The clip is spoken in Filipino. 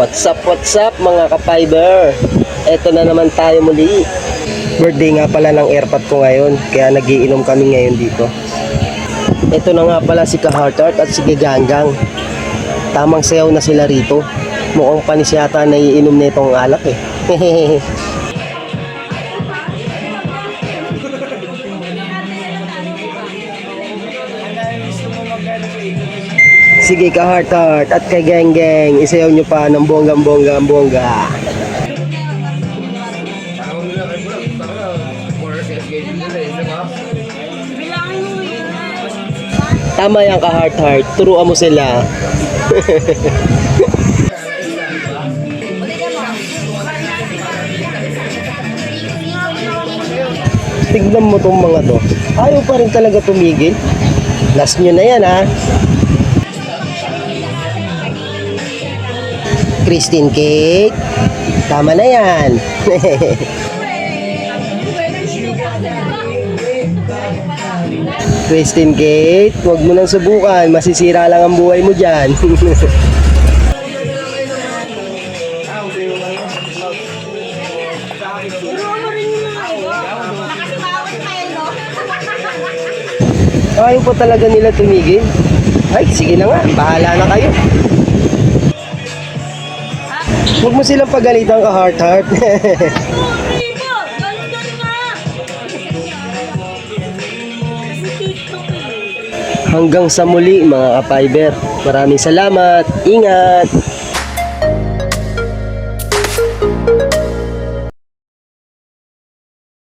What's up, what's up mga ka-fiber? Eto na naman tayo muli. Birthday nga pala ng airpot ko ngayon, kaya nagiinom kami ngayon dito. Ito na nga pala si Kahartart at si Gaganggang. Tamang sayaw na sila rito. Mukhang panis yata na iinom na itong alak eh. Sige ka heart heart at kay geng geng isayaw nyo pa ng bongga. Mo yun. Tama yan ka heart heart, turuan mo sila. Tignan mo tong mga to. Ayaw pa rin talaga tumigil. Last nyo na yan ha. Christine Cake. Tama na yan. Christine Gate, huwag mo nang subukan. Masisira lang ang buhay mo dyan. Ayaw po talaga nila tumigil. Ay, sige na nga. Bahala na kayo. Huwag mo silang pagalitan ka heart-heart. Hanggang sa muli mga ka-fiber. Maraming salamat. Ingat.